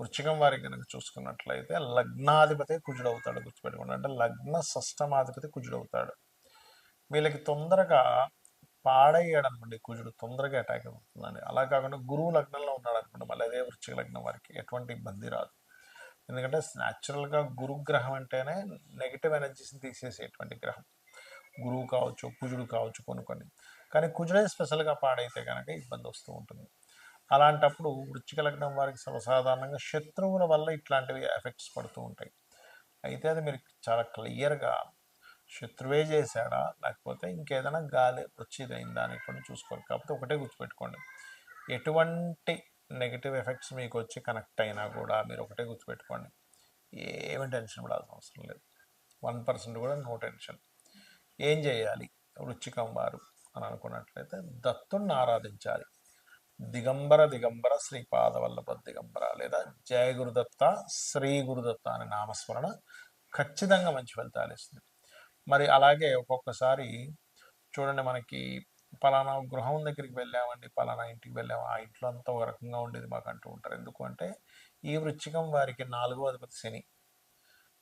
వృచ్చికం వారి కనుక చూసుకున్నట్లయితే లగ్నాధిపతి కుజుడవుతాడు గుర్తుపెట్టుకోండి. అంటే లగ్న షష్టమాధిపతి కుజుడవుతాడు. వీళ్ళకి తొందరగా పాడయ్యాడు అనుకోండి కుజుడు తొందరగా అటాక్ అవుతుందండి. అలా కాకుండా గురువు లగ్నంలో ఉన్నాడు అనుకోండి మళ్ళీ అదే వృచ్చిక లగ్నం వారికి ఎటువంటి ఇబ్బంది రాదు. ఎందుకంటే న్యాచురల్గా గురుగ్రహం అంటేనే నెగిటివ్ ఎనర్జీస్ని తీసేసేటువంటి గ్రహం. గురువు కావచ్చు కుజుడు కావచ్చు కొన్ని కొన్ని కానీ కుజుడే స్పెషల్గా పాడైతే కనుక ఇబ్బంది వస్తూ ఉంటుంది. అలాంటప్పుడు వృచ్చిక లగ్నం వారికి సర్వసాధారణంగా శత్రువుల వల్ల ఇట్లాంటివి ఎఫెక్ట్స్ పడుతూ ఉంటాయి. అయితే అది మీరు చాలా క్లియర్గా శత్రువే చేశాడా లేకపోతే ఇంకేదైనా గాలి వచ్చిదైందా అని కూడా చూసుకోవాలి. కాకపోతే ఒకటే గుర్తుపెట్టుకోండి. ఎటువంటి నెగిటివ్ ఎఫెక్ట్స్ మీకు వచ్చి కనెక్ట్ అయినా కూడా మీరు ఒకటే గుర్తుపెట్టుకోండి. ఏమి టెన్షన్ పడాల్సిన అవసరం లేదు. వన్ పర్సెంట్ కూడా నో టెన్షన్. ఏం చేయాలి? వృచ్చికం వారు అని అనుకున్నట్లయితే దత్తుణ్ణి ఆరాధించాలి. దిగంబర దిగంబర శ్రీపాద వల్లభ దిగంబర లేదా జయ గురుదత్త శ్రీ గురుదత్త అనే నామస్మరణ ఖచ్చితంగా మంచి ఫలితాలు ఇస్తుంది. మరి అలాగే ఒక్కొక్కసారి చూడండి మనకి పలానా గృహం దగ్గరికి వెళ్ళామండి పలానా ఇంటికి వెళ్ళాము ఆ ఇంట్లో అంతా ఒక రకంగా ఉండేది మాకు అంటూ ఉంటారు. ఎందుకంటే ఈ వృచ్చికం వారికి నాలుగో అధిపతి శని.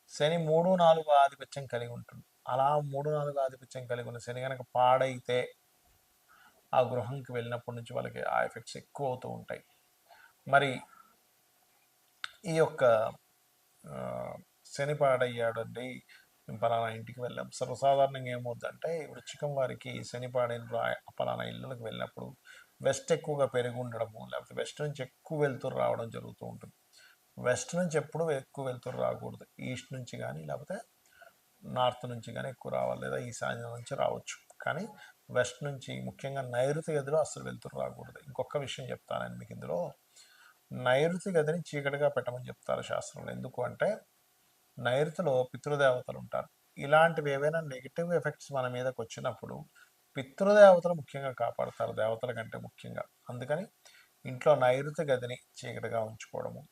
శని మూడు నాలుగు ఆధిపత్యం కలిగి ఉంటుంది. అలా మూడు నాలుగు ఆధిపత్యం కలిగి ఉన్న శని కనుక పాడైతే ఆ గృహంకి వెళ్ళినప్పటి నుంచి వాళ్ళకి ఆ ఎఫెక్ట్స్ ఎక్కువ అవుతూ ఉంటాయి. మరి ఈ యొక్క శనిపాడయ్యాడండి పలానా ఇంటికి వెళ్ళాం. సర్వసాధారణంగా ఏమవుతుందంటే వృచ్చికం వారికి శనిపాడైన పలానా ఇళ్ళకి వెళ్ళినప్పుడు వెస్ట్ ఎక్కువగా పెరిగి ఉండడము లేకపోతే వెస్ట్ నుంచి ఎక్కువ వెళ్తురు రావడం జరుగుతూ ఉంటుంది. వెస్ట్ నుంచి ఎప్పుడు ఎక్కువ వెళ్తురు రాకూడదు. ఈస్ట్ నుంచి కానీ లేకపోతే నార్త్ నుంచి కానీ ఎక్కువ రావాలి లేదా ఈశాన్యం నుంచి రావచ్చు. కానీ వెస్ట్ నుంచి ముఖ్యంగా నైరుతి గదిలో అసలు వెళ్తురు రాకూడదు. ఇంకొక విషయం చెప్తానండి మీకు ఇందులో. నైరుతి గదిని చీకటిగా పెట్టమని చెప్తారు శాస్త్రంలో. ఎందుకు అంటే నైరుతిలో పితృదేవతలు ఉంటారు. ఇలాంటివి ఏవైనా నెగిటివ్ ఎఫెక్ట్స్ మన మీదకి వచ్చినప్పుడు పితృదేవతలు ముఖ్యంగా కాపాడతారు దేవతల కంటే ముఖ్యంగా. అందుకని ఇంట్లో నైరుతి గదిని చీకటిగా ఉంచుకోవడము.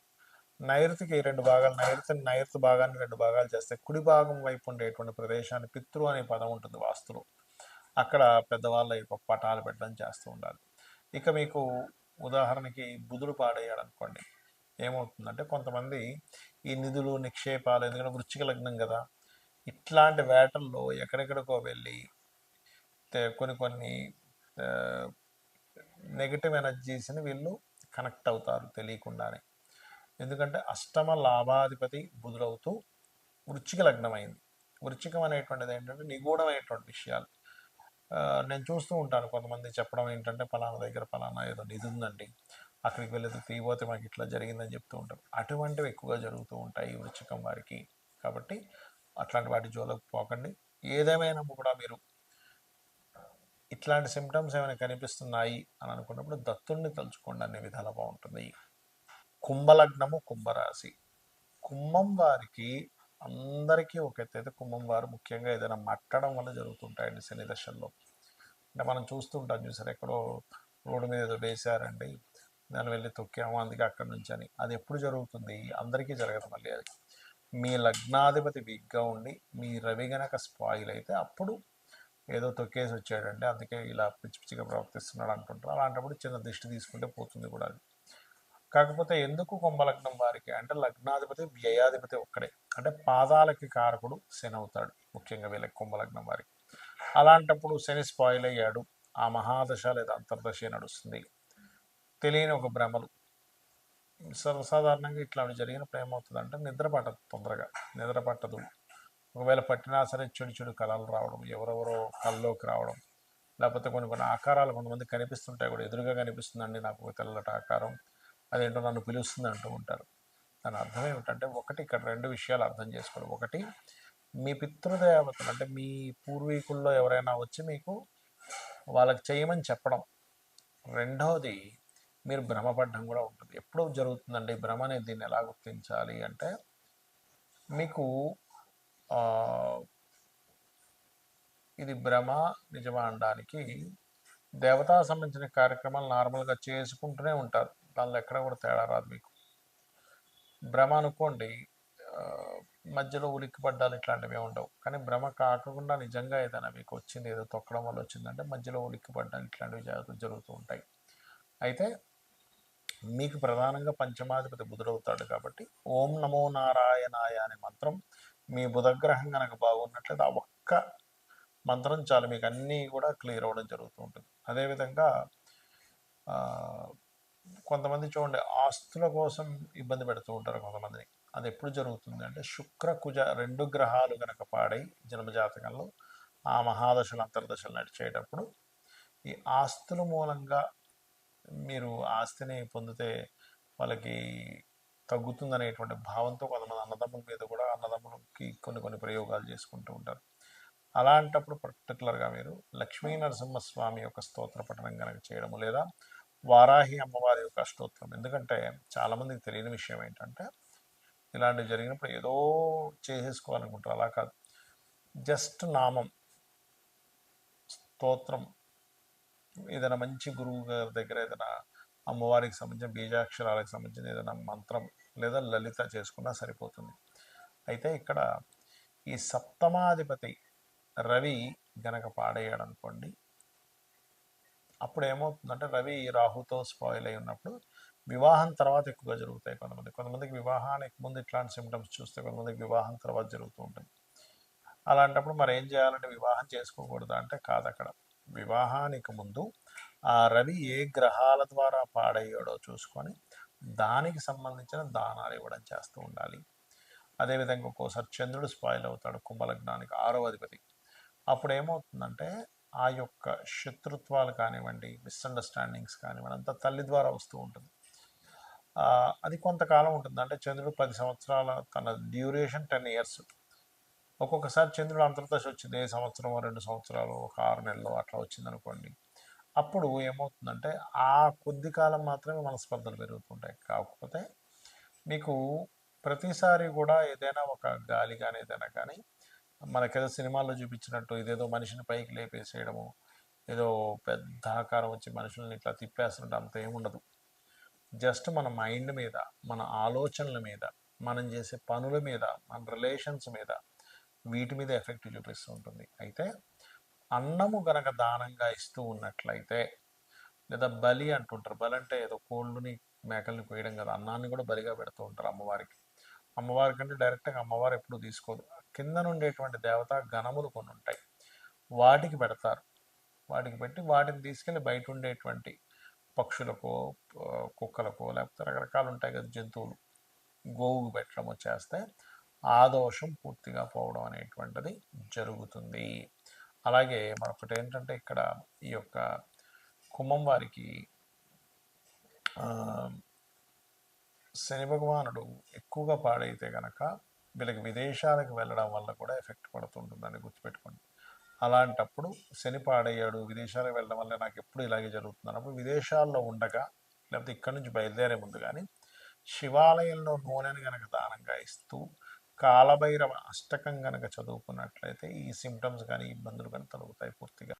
నైరుతికి రెండు భాగాలు నైరుతి నైరుతి భాగాన్ని రెండు భాగాలు చేస్తే కుడి భాగం వైపు ఉండేటువంటి ప్రదేశాన్ని పితృ అనే పదం ఉంటుంది వాస్తులో. అక్కడ పెద్దవాళ్ళ యొక్క పటాలు పెట్టడం చేస్తూ ఉండాలి. ఇక మీకు ఉదాహరణకి బుధుడు పాడయ్యాడు అనుకోండి ఏమవుతుందంటే కొంతమంది ఈ నిధులు నిక్షేపాలు ఎందుకంటే వృచ్చిక లగ్నం కదా ఇట్లాంటి వేటల్లో ఎక్కడెక్కడికో వెళ్ళి కొన్ని కొన్ని నెగిటివ్ ఎనర్జీస్ని వీళ్ళు కనెక్ట్ అవుతారు తెలియకుండానే. ఎందుకంటే అష్టమ లాభాధిపతి బుధుడవుతూ వృచ్చిక లగ్నం అయింది వృచ్చికం అనేటువంటిది ఏంటంటే నిగూఢమైనటువంటి విషయాలు. నేను చూస్తూ ఉంటాను. కొంతమంది చెప్పడం ఏంటంటే పలానా దగ్గర పలానా ఏదో నిధి ఉందండి. అక్కడికి వెళ్ళేది తీయబోతే మాకు ఇట్లా జరిగిందని చెప్తూ ఉంటారు. అటువంటివి ఎక్కువగా జరుగుతూ ఉంటాయి ఈ వృచ్చికం వారికి. కాబట్టి అట్లాంటి వాటి జోలకు పోకండి. ఏదేమైనా కూడా మీరు ఇట్లాంటి సిమ్టమ్స్ ఏమైనా కనిపిస్తున్నాయి అని అనుకున్నప్పుడు దత్తుణ్ణి తలుచుకోండి అన్ని విధాలు బాగుంటుంది. కుంభలగ్నము కుంభరాశి. కుంభం వారికి అందరికీ ఒక ఎత్తు అయితే కుంభం వారు ముఖ్యంగా ఏదైనా మట్టడం వల్ల జరుగుతుంటాయండి శని దశల్లో. అంటే మనం చూస్తుంటాం చూసారు ఎక్కడో రోడ్డు మీద ఏదో వేశారండి దాన్ని వెళ్ళి తొక్కాము అందుకే అక్కడి నుంచి అని. అది ఎప్పుడు జరుగుతుంది? అందరికీ జరగదు మళ్ళీ అది. మీ లగ్నాధిపతి వీక్గా ఉండి మీ రవి గనక స్పాయిల్ అయితే అప్పుడు ఏదో తొక్కేసి వచ్చాడండి అందుకే ఇలా పిచ్చి పిచ్చిగా ప్రవర్తిస్తున్నాడు అంటుంటారు. అలాంటప్పుడు చిన్న దిష్టి తీసుకుంటే పోతుంది కూడా అది. కాకపోతే ఎందుకు కుంభలగ్నం వారికి? అంటే లగ్నాధిపతి వ్యయాధిపతి ఒక్కడే. అంటే పాదాలకి కారకుడు శని అవుతాడు ముఖ్యంగా వీళ్ళకి కుంభలగ్నం వారికి. అలాంటప్పుడు శని స్పాయిల్ అయ్యాడు. ఆ మహాదశ లేదా అంతర్దశ నడుస్తుంది. తెలియని ఒక భ్రమలు. సర్వసాధారణంగా ఇట్లాంటి జరిగినప్పుడు అవుతుంది అంటే నిద్ర పట్టదు తొందరగా. నిద్ర పట్టదు. ఒకవేళ పట్టినా సరే చెడు చెడు కళలు రావడం ఎవరెవరో కళ్ళలోకి రావడం లేకపోతే కొన్ని కొన్ని ఆకారాలు కొంతమంది కనిపిస్తుంటాయి కూడా. ఎదురుగా కనిపిస్తుందండి నాకు తెల్లట తెల్లటి ఆకారం. అదేంటో నన్ను పిలుస్తుంది అంటూ ఉంటారు. దాని అర్థం ఏమిటంటే ఒకటి ఇక్కడ రెండు విషయాలు అర్థం చేసుకోవడం ఒకటి మీ పితృదేవతలు అంటే మీ పూర్వీకుల్లో ఎవరైనా వచ్చి మీకు వాళ్ళకి చేయమని చెప్పడం. రెండవది మీరు భ్రమపడడం కూడా ఉంటుంది. ఎప్పుడు జరుగుతుందండి? భ్రమ అనేది దీన్ని ఎలా గుర్తించాలి అంటే మీకు ఇది భ్రమ నిజమా అనడానికి దేవతా సంబంధించిన కార్యక్రమాలు నార్మల్గా చేసుకుంటూనే ఉంటారు. దానిలో ఎక్కడ కూడా తేడా రాదు మీకు. భ్రమ అనుకోండి మధ్యలో ఉలిక్కి పడ్డాలు ఇట్లాంటివి ఉండవు. కానీ భ్రమ కాకుండా నిజంగా ఏదైనా మీకు వచ్చింది ఏదో తొక్కడం వల్ల వచ్చిందంటే మధ్యలో ఉలిక్కి పడ్డాలు ఇట్లాంటివి జాగ్రత్తలు జరుగుతూ ఉంటాయి. అయితే మీకు ప్రధానంగా పంచమాధిపతి బుధుడవుతాడు కాబట్టి ఓం నమో నారాయణాయ అనే మంత్రం మీ బుధగ్రహం కనుక బాగున్నట్లయితే ఆ ఒక్క మంత్రం చాలు. మీకు అన్నీ కూడా క్లియర్ అవ్వడం జరుగుతూ ఉంటుంది. అదేవిధంగా కొంతమంది చూడండి ఆస్తుల కోసం ఇబ్బంది పెడుతూ ఉంటారు కొంతమందిని. అది ఎప్పుడు జరుగుతుంది అంటే శుక్ర కుజ రెండు గ్రహాలు కనుక పాడై జన్మజాతకంలో ఆ మహాదశలు అంతర్దశలు నడిచేటప్పుడు ఈ ఆస్తుల మూలంగా మీరు ఆస్తిని పొందితే వాళ్ళకి తగ్గుతుందనేటువంటి భావంతో కొంతమంది అన్నదమ్ముల మీద కూడా అన్నదమ్ములకి కొన్ని కొన్ని ప్రయోగాలు చేసుకుంటూ ఉంటారు. అలాంటప్పుడు పర్టికులర్గా మీరు లక్ష్మీ నరసింహస్వామి యొక్క స్తోత్ర పఠనం కనుక చేయడము లేదా వారాహి అమ్మవారి యొక్క స్తోత్రం. ఎందుకంటే చాలామందికి తెలియని విషయం ఏంటంటే ఇలాంటివి జరిగినప్పుడు ఏదో చేసేసుకోవాలనుకుంటారు. అలా కాదు. జస్ట్ నామం స్తోత్రం. ఏదైనా మంచి గురువు గారి దగ్గర ఏదైనా అమ్మవారికి సంబంధించిన బీజాక్షరాలకు సంబంధించిన ఏదైనా మంత్రం లేదా లలిత చేసుకున్నా సరిపోతుంది. అయితే ఇక్కడ ఈ సప్తమాధిపతి రవి గనక పాడేయాడు అనుకోండి అప్పుడు ఏమవుతుందంటే రవి రాహుతో స్పాయిల్ అయి ఉన్నప్పుడు వివాహం తర్వాత ఎక్కువగా జరుగుతాయి కొంతమంది. కొంతమందికి వివాహానికి ముందు ఇట్లాంటి సిమ్టమ్స్ చూస్తే కొంతమందికి వివాహం తర్వాత జరుగుతూ ఉంటుంది అలాంటప్పుడు మరి ఏం చేయాలంటే వివాహం చేసుకోకూడదు అంటే కాదు అక్కడ. వివాహానికి ముందు ఆ రవి ఏ గ్రహాల ద్వారా పాడయ్యాడో చూసుకొని దానికి సంబంధించిన దానాలు ఇవ్వడం చేస్తూ ఉండాలి. అదేవిధంగా ఒక్కోసారి చంద్రుడు స్పాయిల్ అవుతాడు కుంభలగ్నానికి ఆరో అధిపతి. అప్పుడు ఏమవుతుందంటే ఆ యొక్క శత్రుత్వాలు కానివ్వండి మిస్అండర్స్టాండింగ్స్ కానివ్వండి అంతా తల్లి ద్వారా వస్తూ ఉంటుంది. అది కొంతకాలం ఉంటుంది. అంటే చంద్రుడు పది సంవత్సరాల తన డ్యూరేషన్ టెన్ ఇయర్స్ ఒక్కొక్కసారి చంద్రుడు అంతర్దశ వచ్చింది. ఏ సంవత్సరం రెండు సంవత్సరాలు ఒక ఆరు నెలలు అట్లా వచ్చింది అనుకోండి అప్పుడు ఏమవుతుందంటే ఆ కొద్ది కాలం మాత్రమే మనస్పర్ధలు పెరుగుతుంటాయి. కాకపోతే మీకు ప్రతిసారి కూడా ఏదైనా ఒక గాలి కానీ ఏదైనా కానీ మనకేదో సినిమాల్లో చూపించినట్టు ఇదేదో మనిషిని పైకి లేపేసేయడము ఏదో పెద్ద ఆకారం వచ్చి మనుషుల్ని ఇట్లా తిప్పేస్తున్నట్టు అంత ఏముండదు. జస్ట్ మన మైండ్ మీద మన ఆలోచనల మీద మనం చేసే పనుల మీద మన రిలేషన్స్ మీద వీటి మీద ఎఫెక్ట్ చూపిస్తూ ఉంటుంది. అయితే అన్నము గనక దానంగా ఇస్తూ ఉన్నట్లయితే లేదా బలి అంటుంటారు బలి అంటే ఏదో కోళ్ళని మేకల్ని కోయడం కదా అన్నాన్ని కూడా బలిగా పెడుతూ ఉంటారు అమ్మవారికి. అమ్మవారి కంటే డైరెక్ట్గా అమ్మవారు ఎప్పుడు తీసుకోదు. కింద ఉండేటువంటి దేవత గణములు కొన్ని ఉంటాయి వాటికి పెడతారు. వాటికి పెట్టి వాటిని తీసుకెళ్ళి బయట ఉండేటువంటి పక్షులకో కుక్కలకో లేకపోతే రకరకాలు ఉంటాయి కదా జంతువులు. గోవుకు పెట్టడం చేస్తే ఆ దోషం పూర్తిగా పోవడం అనేటువంటిది జరుగుతుంది. అలాగే మరొకటి ఏంటంటే ఇక్కడ ఈ యొక్క కుంభం వారికి శని భగవానుడు ఎక్కువగా పాడైతే గనక వీళ్ళకి విదేశాలకు వెళ్ళడం వల్ల కూడా ఎఫెక్ట్ పడుతుంటుందని గుర్తుపెట్టుకోండి. అలాంటప్పుడు శని పాడయ్యాడు విదేశాలకు వెళ్ళడం వల్ల నాకు ఎప్పుడు ఇలాగే జరుగుతుంది అన్నప్పుడు విదేశాల్లో ఉండగా లేకపోతే ఇక్కడి నుంచి బయలుదేరే ముందు కానీ శివాలయంలో నూనెను కనుక దానంగా ఇస్తూ కాలభైరవ అష్టకం కనుక చదువుకున్నట్లయితే ఈ సిమ్టమ్స్ కానీ ఇబ్బందులు కానీ తొలగుతాయి పూర్తిగా.